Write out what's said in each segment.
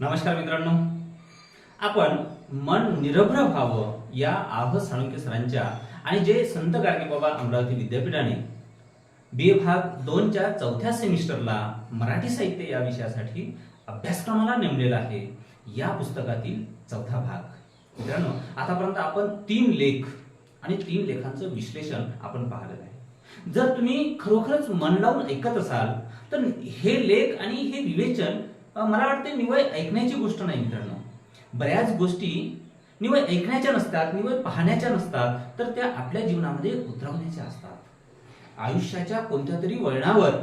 नमस्कार मित्रांनो. आपण मन निरभ्र व्हावं या आह साळुंके सरांच्या आणि जे संत गाडगे बाबा अमरावती विद्यापीठाने बी भाग दोनच्या चौथ्या सेमिस्टरला मराठी साहित्य या विषयासाठी अभ्यासक्रमाला नेमलेला आहे. या पुस्तकातील चौथा भाग. मित्रांनो आतापर्यंत आपण तीन लेख आणि तीन लेखांचं विश्लेषण आपण पाहिलेलं आहे. जर तुम्ही खरोखरच मन लावून ऐकत असाल तर हे लेख आणि हे विवेचन मला वाटते निवय ऐकण्याची गोष्ट नाही मित्रांनो. बऱ्याच गोष्टी निवळ ऐकण्याच्या नसतात निवळ पाहण्याच्या नसतात तर त्या आपल्या जीवनामध्ये उतरवण्याच्या असतात. आयुष्याच्या कोणत्या तरी वळणावर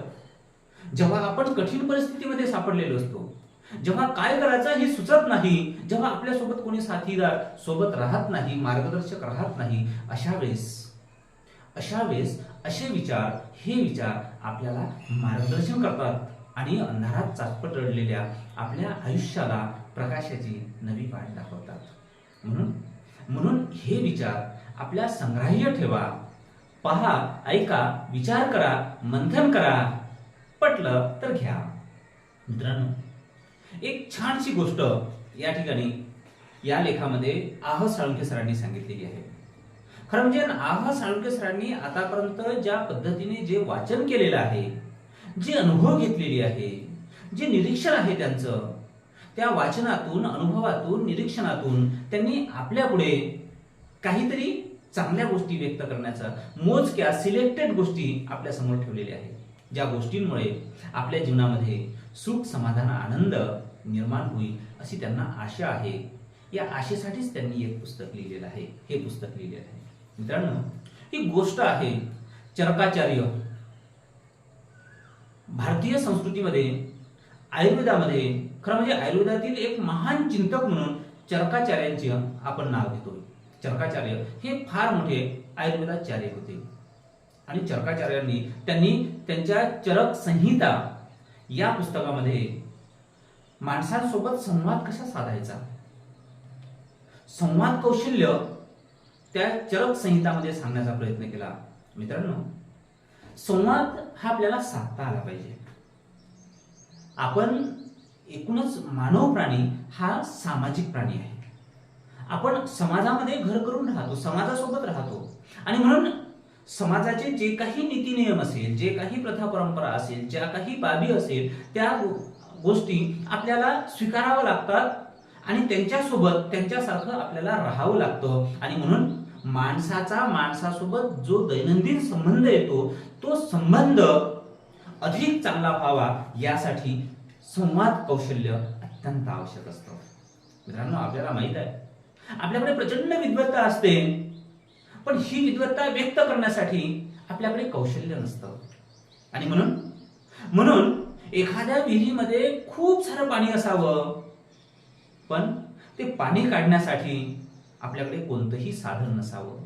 जेव्हा आपण कठीण परिस्थितीमध्ये सापडलेलो असतो जेव्हा काय करायचं हे सुचत नाही जेव्हा आपल्यासोबत कोणी साथीदार सोबत राहत नाही मार्गदर्शक राहत नाही अशा वेळेस अशा वेळेस असे विचार हे विचार आपल्याला मार्गदर्शन करतात. आणि अंधारात चाचपट रडलेल्या आपल्या आयुष्याला प्रकाशाची नवी वाट दाखवतात. म्हणून म्हणून हे विचार आपल्या संग्राह्य ठेवा. पहा ऐका विचार करा मंथन करा. पटलं तर घ्या. मित्रांनो एक छानशी गोष्ट या ठिकाणी या लेखामध्ये आह साळुंके सरांनी सांगितलेली आहे. खरं म्हणजे आह साळुंके सरांनी आतापर्यंत ज्या पद्धतीने जे वाचन केलेलं आहे जी अनुभव घेतलेली आहे जे निरीक्षण आहे त्यांचं त्या वाचनातून अनुभवातून निरीक्षणातून त्यांनी आपल्या पुढे काहीतरी चांगल्या गोष्टी व्यक्त करण्याचा मोजक्या सिलेक्टेड गोष्टी आपल्यासमोर ठेवलेल्या आहेत. ज्या गोष्टींमुळे आपल्या जीवनामध्ये सुख समाधान आनंद निर्माण होईल अशी त्यांना आशा आहे. या आशेसाठीच त्यांनी एक पुस्तक लिहिलेलं आहे. हे पुस्तक लिहिलेलं आहे. मित्रांनो ही गोष्ट आहे चरकाचार्य भारतीय संस्कृतीमध्ये आयुर्वेदामध्ये खरं म्हणजे आयुर्वेदातील एक महान चिंतक म्हणून चरकाचार्यांचे आपण नाव घेतो चरकाचार्य हे फार मोठे आयुर्वेदाचार्य होते. आणि चरकाचार्यांनी त्यांनी त्यांच्या चरक संहिता या पुस्तकामध्ये माणसांसोबत संवाद कसा साधायचा? संवाद कौशल्य त्या चरक संहितामध्ये सांगण्याचा प्रयत्न केला. मित्रांनो संवाद हा आपल्याला साधता आला पाहिजे. आपण एकूणच मानव प्राणी हा सामाजिक प्राणी आहे. आपण समाजामध्ये घर करून राहतो समाजासोबत राहतो. आणि म्हणून समाजाचे जे काही नीती नियम असेल जे काही प्रथा परंपरा असेल ज्या काही बाबी असेल त्या गोष्टी आपल्याला स्वीकाराव्या लागतात आणि त्यांच्यासोबत त्यांच्यासारखं आपल्याला राहावं लागतं. आणि म्हणून माणसाचा माणसासोबत जो दैनंदिन संबंध येतो तो संबंध अधिक चांगला व्हावा यासाठी संवाद कौशल्य अत्यंत आवश्यक असतं. मित्रांनो आपल्याला माहीत आहे. आपल्याकडे प्रचंड विद्वत्ता असते पण ही विद्वत्ता व्यक्त करण्यासाठी आपल्याकडे कौशल्य नसतं. आणि म्हणून म्हणून एखाद्या विहिरीमध्ये खूप सारं पाणी असावं पण ते पाणी काढण्यासाठी आपल्याकडे कोणतंही साधन नसावं.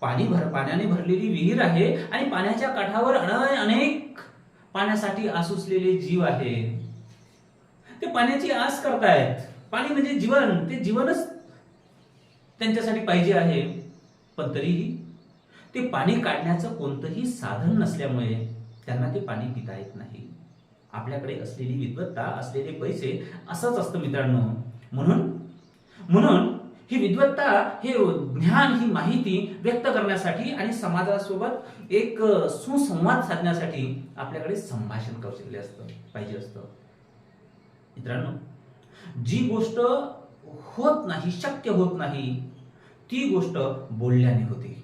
पाणी भर पाण्याने भरलेली विहीर आहे आणि पाण्याच्या काठावर अन- अनेक पाण्यासाठी आसुसलेले जीव आहे. ते पाण्याची आस करतायत. पाणी म्हणजे जीवन. ते जीवनच त्यांच्यासाठी पाहिजे आहे. पण तरीही ते पाणी काढण्याचं कोणतंही साधन नसल्यामुळे त्यांना ते पाणी पिता येत नाही. आपल्याकडे असलेली विद्वत्ता असलेले पैसे असंच असतं मित्रांनो. म्हणून म्हणून ही विद्वत्ता हे ज्ञान ही माहिती व्यक्त करण्यासाठी आणि समाजासोबत एक सुसंवाद साधण्यासाठी आपल्याकडे संभाषण कौशल्य असतं पाहिजे असतं. मित्रांनो जी गोष्ट होत नाही शक्य होत नाही ती गोष्ट बोलल्याने होते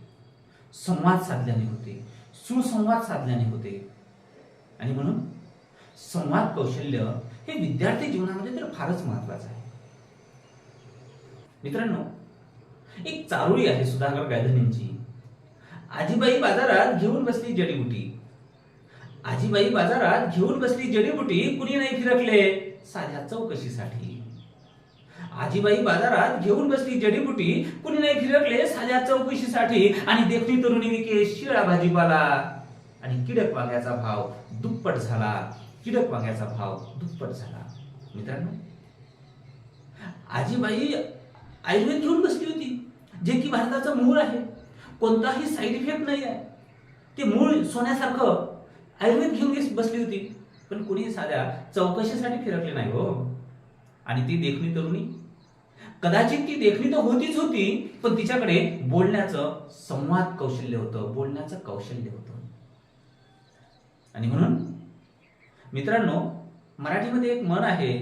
संवाद साधल्याने होते सुसंवाद साधल्याने होते. आणि म्हणून संवाद कौशल्य हे विद्यार्थी जीवनामध्ये तर फारच महत्वाचं आहे. मित्रांनो एक चारोळी आहे सुधाकर गायधनींची. आजीबाई बाजारात घेऊन बसली जडीबुटी. आजीबाई बाजारात घेऊन बसली जडीबुटी कुणी नाही फिरकले साध्या चौकशीसाठी. आजीबाई बाजारात घेऊन बसली जडीबुटी कुणी नाही फिरकले साध्या चौकशीसाठी. आणि देखणी तरुणी विके शिळा भाजीपाला. आणि किडक वांग्याचा भाव दुप्पट झाला. किडक वांग्याचा भाव दुप्पट झाला. मित्रांनो आजीबाई आयुर्वेद घेऊन बसली होती जे की भारताचं मूळ आहे. कोणताही साईड इफेक्ट नाही आहे. ते मूळ सोन्यासारखं आयुर्वेद घेऊन बसली होती. पण कुणी साध्या चौकशीसाठी फिरकले नाही हो. आणि ती देखणी तरुणी कदाचित ती देखणी तर होतीच होती पण तिच्याकडे बोलण्याचं संवाद कौशल्य होतं बोलण्याचं कौशल्य होतं. आणि म्हणून मित्रांनो मराठीमध्ये एक म्हण आहे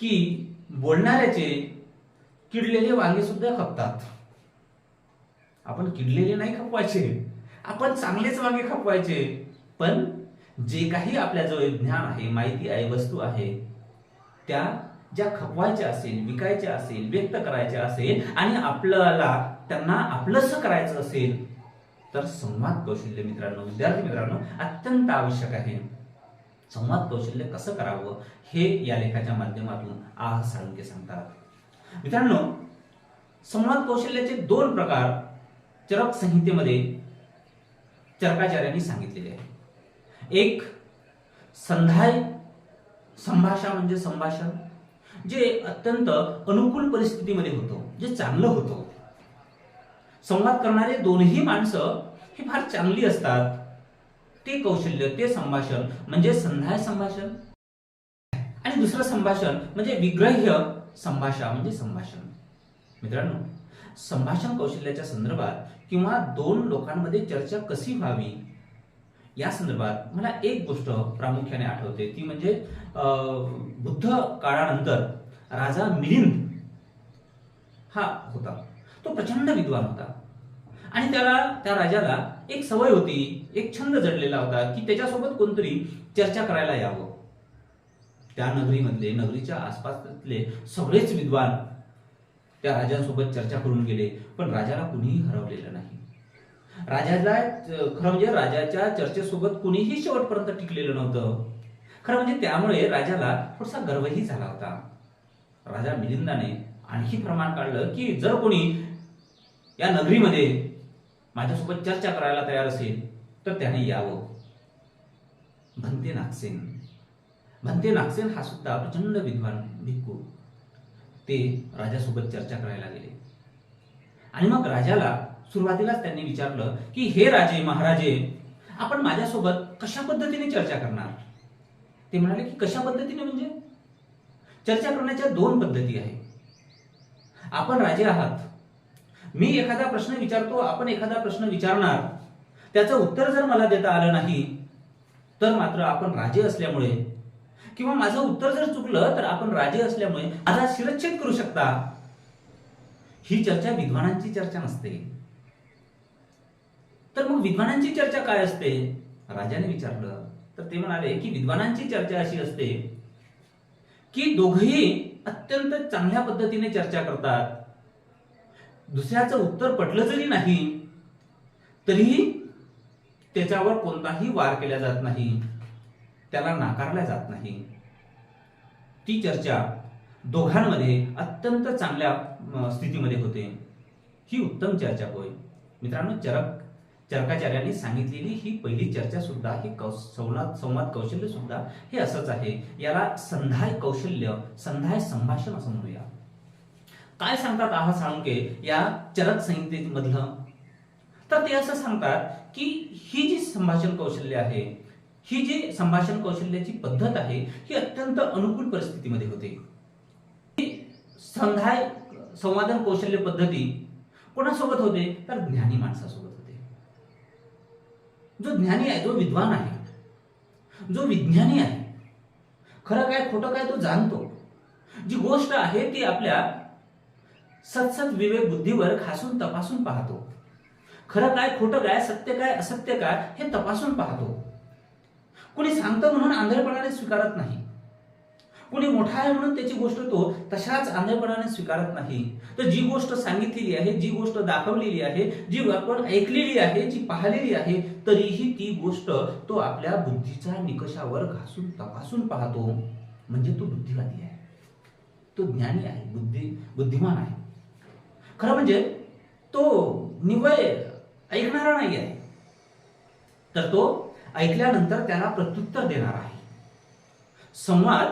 की बोलणाऱ्याचे किडलेले वांगे सुद्धा खपतात. आपण किडलेले नाही खपवायचे. आपण चांगलेच वांगे खपवायचे. पण जे काही आपल्याजवळ ज्ञान आहे माहिती आहे वस्तू आहे त्या ज्या खपवायच्या असेल विकायच्या असेल व्यक्त करायच्या असेल आणि आपल्याला त्यांना आपलंसं करायचं असेल तर संवाद कौशल्य मित्रांनो विद्यार्थी मित्रांनो अत्यंत आवश्यक आहे. संवाद कौशल्य कसं करावं हे या लेखाच्या माध्यमातून आह साळुंके सांगतात. मित्रांनो संवाद कौशल्याचे दोन प्रकार चरक संहितेमध्ये चरकाचार्यांनी सांगितलेले आहे एक संधाय संभाषा म्हणजे संभाषण जे अत्यंत अनुकूल परिस्थितीमध्ये होतो जे चांगलं होतं. संवाद करणारे दोन्ही माणसं ही फार चांगली असतात. ते कौशल्य ते संभाषण म्हणजे संधाय संभाषण. आणि दुसरं संभाषण म्हणजे विग्रह्य संभाषा म्हणजे संभाषण. मित्रांनो संभाषण कौशल्याच्या संदर्भात किंवा दोन लोकांमध्ये चर्चा कशी व्हावी या संदर्भात मला एक गोष्ट प्रामुख्याने आठवते. ती म्हणजे बुद्ध काळानंतर राजा मिलिंद हा होता. तो प्रचंड विद्वान होता. आणि त्याला त्या राजाला एक सवय होती एक छंद जडलेला होता की त्याच्यासोबत कोणतरी चर्चा करायला यावं. त्या नगरीमधले नगरीच्या आसपासले सगळेच विद्वान त्या राजांसोबत चर्चा करून गेले पण राजाला कुणीही हरवलेलं नाही. राजाला खरं म्हणजे राजाच्या चर्चेसोबत कुणीही शेवटपर्यंत टिकलेलं नव्हतं. खरं म्हणजे त्यामुळे राजाला थोडासा गर्वही झाला होता. राजा मिलिंदाने आणखी प्रमाण काढलं की जर कोणी या नगरीमध्ये माझ्यासोबत चर्चा करायला तयार असेल तर त्याने यावं. भंते नागसेन. भंते नागसेन हा सुद्धा प्रचंड विद्वान भिक्खू ते राजासोबत चर्चा करायला गेले. आणि मग राजाला सुरुवातीलाच त्यांनी विचारलं की हे राजे महाराजे आपण माझ्यासोबत कशा पद्धतीने चर्चा करणार? ते म्हणाले की कशा पद्धतीने म्हणजे? चर्चा करण्याच्या दोन पद्धती आहेत. आपण राजे आहात. मी एखादा प्रश्न विचारतो आपण एखादा प्रश्न विचारणार. त्याचं उत्तर जर मला देता आलं नाही तर मात्र आपण राजे असल्यामुळे किंवा माझं उत्तर जर चुकलं तर आपण राजे असल्यामुळे माझा शिरच्छेद करू शकता. ही चर्चा विद्वानांची चर्चा नसते. तर मग विद्वानांची चर्चा काय असते? राजाने विचारलं. तर ते म्हणाले की विद्वानांची चर्चा अशी असते की दोघही अत्यंत चांगल्या पद्धतीने चर्चा करतात. दुसऱ्याचं उत्तर पटलं जरी नाही तरीही त्याच्यावर कोणताही वार केला जात नाही. त्याला नाकारला जात नाही. ती चर्चा दोघांमध्ये अत्यंत चांगल्या स्थितीमध्ये होते. ही उत्तम चर्चा होय. मित्रांनो चरक चरकाचार्यांनी सांगितलेली ही पहिली चर्चा सुद्धा ही कौ संवाद संवाद कौशल्य सुद्धा हे असंच आहे. याला संधाय कौशल्य संधाय संभाषण असं म्हणूया. काय सांगतात आहा साळुंके या चरक संहितेमधलं? तर ते असं सांगतात की ही जी संभाषण कौशल्य आहे ही जी संभाषण कौशल्याची पद्धत आहे ही अत्यंत अनुकूल परिस्थितीमध्ये होते. संधाय संवादन कौशल्य पद्धती कोणासोबत होते? तर ज्ञानी माणसासोबत होते. जो ज्ञानी आहे जो विद्वान आहे जो विज्ञानी आहे खरं काय खोटं काय तो जाणतो. जी गोष्ट आहे ती आपल्या सतसत विवेक बुद्धीवर खासून तपासून पाहतो. खरं काय खोटं काय सत्य काय असत्य काय हे तपासून पाहतो. कुणी सांगतं म्हणून आंधळपणाने स्वीकारत नाही. कुणी मोठा आहे म्हणून त्याची गोष्ट तो तशाच आंधळपणाने स्वीकारत नाही. तर जी गोष्ट सांगितलेली आहे जी गोष्ट दाखवलेली आहे जी आपण ऐकलेली आहे जी पाहिलेली आहे तरीही ती गोष्ट तो आपल्या बुद्धीच्या निकषावर घासून तपासून पाहतो. म्हणजे तो बुद्धिवादी आहे. तो ज्ञानी आहे बुद्धी बुद्धिमान आहे. खरं म्हणजे तो निवय ऐकणारा नाही आहे. तर तो ऐकल्यानंतर त्याला प्रत्युत्तर देणार आहे. संवाद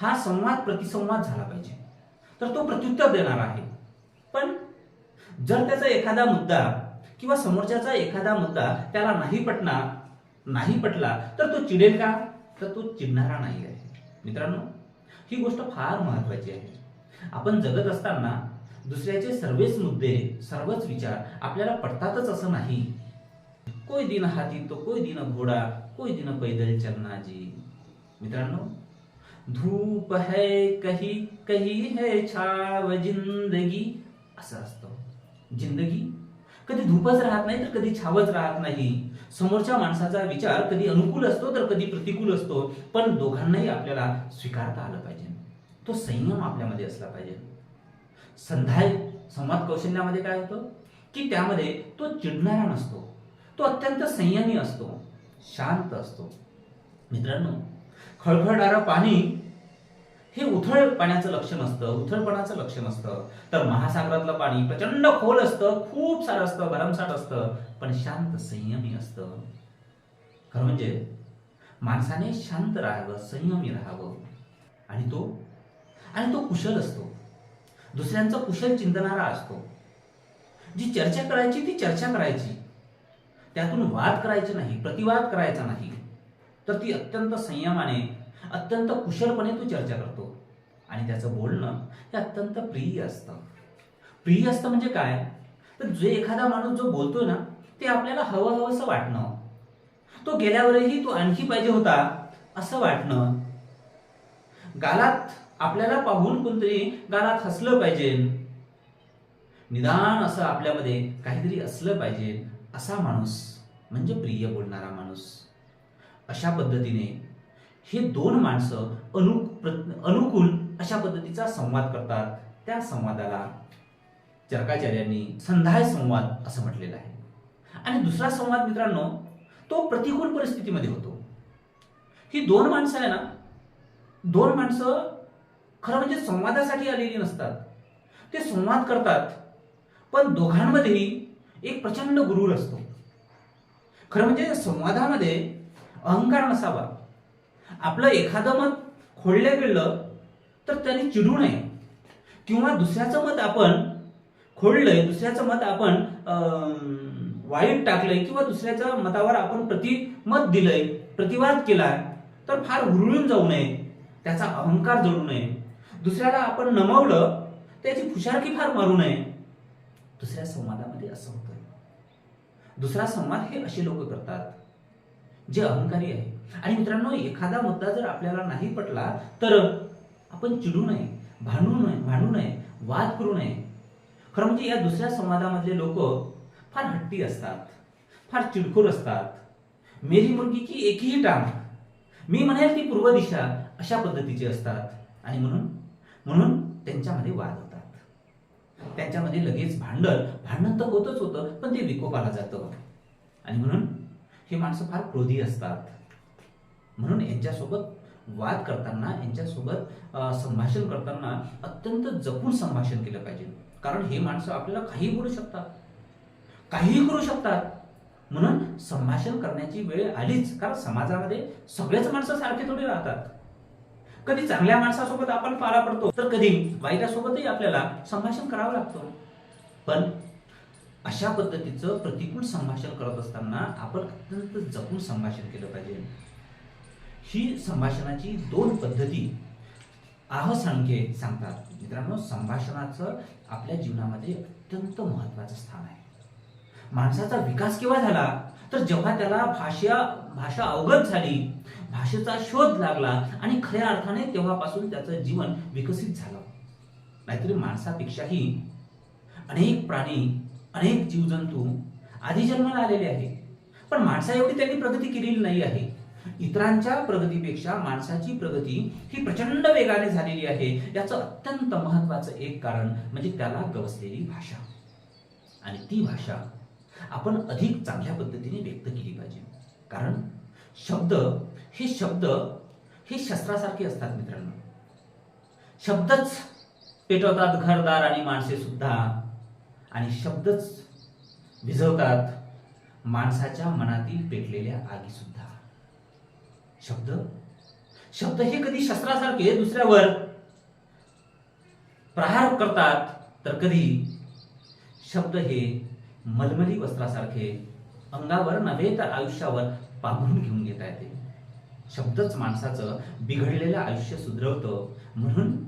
हा संवाद प्रतिसंवाद झाला पाहिजे. तर तो प्रत्युत्तर देणार आहे. पण जर त्याचा एखादा मुद्दा किंवा समोरच्याचा एखादा मुद्दा त्याला नाही पटणार नाही पटला तर तो चिडेल का? तर तो चिडणारा नाही आहे. मित्रांनो ही गोष्ट फार महत्वाची आहे. आपण जगत असताना दुसऱ्याचे सर्वच मुद्दे सर्वच विचार आपल्याला पडतातच असं नाही. कोई दिन हाती तो कोई दिन घोडा कोई दिन पैदल चलना जी। मित्रांनो धूप है कही कही है छाव जिंदगी। असं असतं. जिंदगी कधी धूपच राहत नाही तर कधी छावच राहत नाही. समोरच्या माणसाचा विचार कधी अनुकूल असतो तर कधी प्रतिकूल असतो. पण दोघांनाही आपल्याला स्वीकारता आलं पाहिजे. तो संयम आपल्यामध्ये असला पाहिजे. संधाय संवाद कौशल्यामध्ये काय होतं? की त्यामध्ये तो चिडणारा नसतो. तो अत्यंत संयमी असतो शांत असतो. मित्रांनो खळखळणारं पाणी हे उथळ पाण्याचं लक्षण असतं उथळपणाचं लक्षण असतं. तर महासागरातलं पाणी प्रचंड खोल असतं खूप सारं असतं भरमसाठ असतं पण शांत संयमी असतं. खरं म्हणजे माणसाने शांत राहावं संयमी राहावं. आणि तो आणि तो कुशल असतो. दुसऱ्यांचं कुशल चिंतणारा असतो. जी चर्चा करायची ती चर्चा करायची. त्यातून वाद करायचे नाही प्रतिवाद करायचा नाही. तर ती अत्यंत संयमाने अत्यंत कुशलपणे तो चर्चा करतो. आणि त्याचं बोलणं हे अत्यंत प्रिय असतं. प्रिय असतं म्हणजे काय? तर जे एखादा माणूस जो बोलतोय ना ते आपल्याला हवं हवंसं वाटणं. तो गेल्यावरही तो आणखी पाहिजे होता असं वाटणं. गालात आपल्याला पाहून कोणतरी गालात हसलं पाहिजे. निदान असं आपल्यामध्ये काहीतरी असलं पाहिजे. असा माणूस म्हणजे प्रिय बोलणारा माणूस. अशा पद्धतीने हे दोन माणसं अनु प्र- अनुकूल अशा पद्धतीचा संवाद करतात. त्या संवादाला चरकाचार्यांनी संधाय संवाद असं म्हटलेलं आहे. आणि दुसरा संवाद मित्रांनो तो प्रतिकूल परिस्थितीमध्ये होतो. ही दोन माणसं आहे ना दोन माणसं खरं म्हणजे संवादासाठी आलेली नसतात. ते संवाद करतात पण दोघांमध्येही एक प्रचंड गुरूर असतो. खरं म्हणजे संवादामध्ये अहंकार नसावा. आपलं एखादं मत खोडलं गेलं तर त्याने चिडू नये. किंवा दुसऱ्याचं मत आपण खोडलंय दुसऱ्याचं मत आपण वाईट टाकलंय किंवा दुसऱ्याच्या मतावर आपण प्रतिमत दिलंय प्रतिवाद केलाय तर फार हुरळून जाऊ नये. त्याचा अहंकार जळू नये. दुसऱ्याला आपण नमवलं त्याची फुशारकी फार मारू नये. दुसऱ्या संवादामध्ये असं होतं. दुसरा संवाद हे असे लोक करतात जे अहंकारी आहे आणि मित्रांनो एखादा मुद्दा जर आपल्याला नाही पटला तर आपण चिडू नये भांडू नये भांडू नये वाद करू नये. खरं म्हणजे या दुसऱ्या संवादामधले लोक फार हट्टी असतात फार चिडखोर असतात. मेरी मुलगी की एकही टांग मी म्हणेल ती पूर्व दिशा अशा पद्धतीचे असतात. आणि म्हणून म्हणून त्यांच्यामध्ये वाद होतात त्याच्यामध्ये लगेच भांडण. भांडण तर होतच होतं पण ते विकोपाला जातं आणि म्हणून हे माणसं फार क्रोधी असतात. म्हणून यांच्यासोबत वाद करताना यांच्यासोबत संभाषण करताना अत्यंत जपून संभाषण केलं पाहिजे. कारण हे माणसं आपल्याला काहीही बोलू शकतात. काहीही करू शकतात. म्हणून संभाषण करण्याची वेळ आलीच. कारण समाजामध्ये सगळेच माणसं सारखे थोडी राहतात. कधी चांगल्या माणसासोबत आपण पारा पडतो तर कधी वाईटासोबतही आपल्याला संभाषण करावं लागतं. पण अशा पद्धतीचं प्रतिकूल संभाषण करत असताना आपण अत्यंत जपून संभाषण केलं पाहिजे. ही संभाषणाची दोन पद्धती आह सांख्ये सांगतात. मित्रांनो संभाषणाचं आपल्या जीवनामध्ये अत्यंत महत्वाचं स्थान आहे. माणसाचा विकास केव्हा झाला? तर जेव्हा त्याला भाषा भाषा अवगत झाली भाषेचा शोध लागला आणि खऱ्या अर्थाने तेव्हापासून त्याचं जीवन विकसित झालं. नाहीतरी माणसापेक्षाही अनेक प्राणी अनेक जीवजंतू आधी जन्माला आलेले आहेत. पण माणसा एवढी त्यांनी प्रगती केलेली नाही आहे. इतरांच्या प्रगतीपेक्षा माणसाची प्रगती ही प्रचंड वेगाने झालेली आहे. याचं अत्यंत महत्वाचं एक कारण म्हणजे त्याला गवसलेली भाषा. आणि ती भाषा आपण अधिक चांगल्या पद्धतीने व्यक्त केली पाहिजे. कारण शब्द हे शब्द हे शस्त्रासारखे असतात मित्रांनो. शब्दच पेटवतात घरदार आणि माणसे सुद्धा. आणि शब्दच विझवतात माणसाच्या मनातील पेटलेल्या आगी सुद्धा. शब्द? शब्द हे कधी शस्त्रासारखे दुसऱ्यावर प्रहार करतात तर कधी? शब्द हे मलमली वस्त्रासारखे अंगावर नव्हे तर आयुष्यावर पांघरून घेऊन घेता येते. शब्दच माणसाचं बिघडलेलं आयुष्य सुधरवतं म्हणून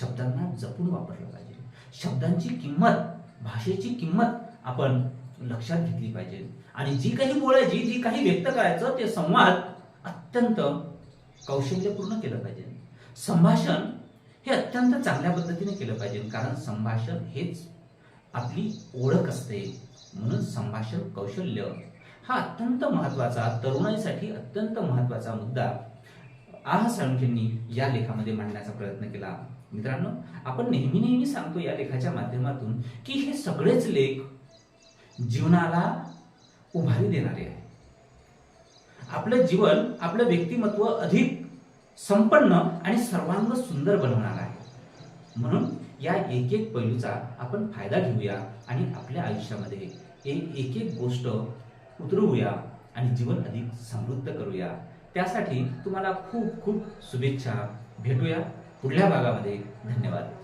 शब्दांना जपून वापरलं पाहिजे. शब्दांची किंमत भाषेची किंमत आपण लक्षात घेतली पाहिजे. आणि जी काही बोलायची जी काही व्यक्त करायचं ते संवाद अत्यंत कौशल्यपूर्ण केलं पाहिजे. संभाषण हे अत्यंत चांगल्या पद्धतीने केलं पाहिजे. कारण संभाषण हेच आपली ओळख असते. म्हणून संभाषण कौशल्य हा अत्यंत महत्त्वाचा तरुणाईसाठी अत्यंत महत्त्वाचा मुद्दा आह साळुंखेंनी या लेखामध्ये मांडण्याचा प्रयत्न केला. मित्रांनो आपण नेहमी नेहमी सांगतो या लेखाच्या माध्यमातून की हे सगळेच लेख जीवनाला उभारी देणारे आहे आपलं जीवन आपलं व्यक्तिमत्व अधिक संपन्न आणि सर्वांग सुंदर बनवणार आहे. म्हणून या एक एक पैलूचा आपण फायदा घेऊया आणि आपल्या आयुष्यामध्ये एक एक एक गोष्ट उतरवूया आणि जीवन अधिक समृद्ध करूया. त्यासाठी तुम्हाला खूप खूप शुभेच्छा. भेटूया पुढल्या भागामध्ये. धन्यवाद.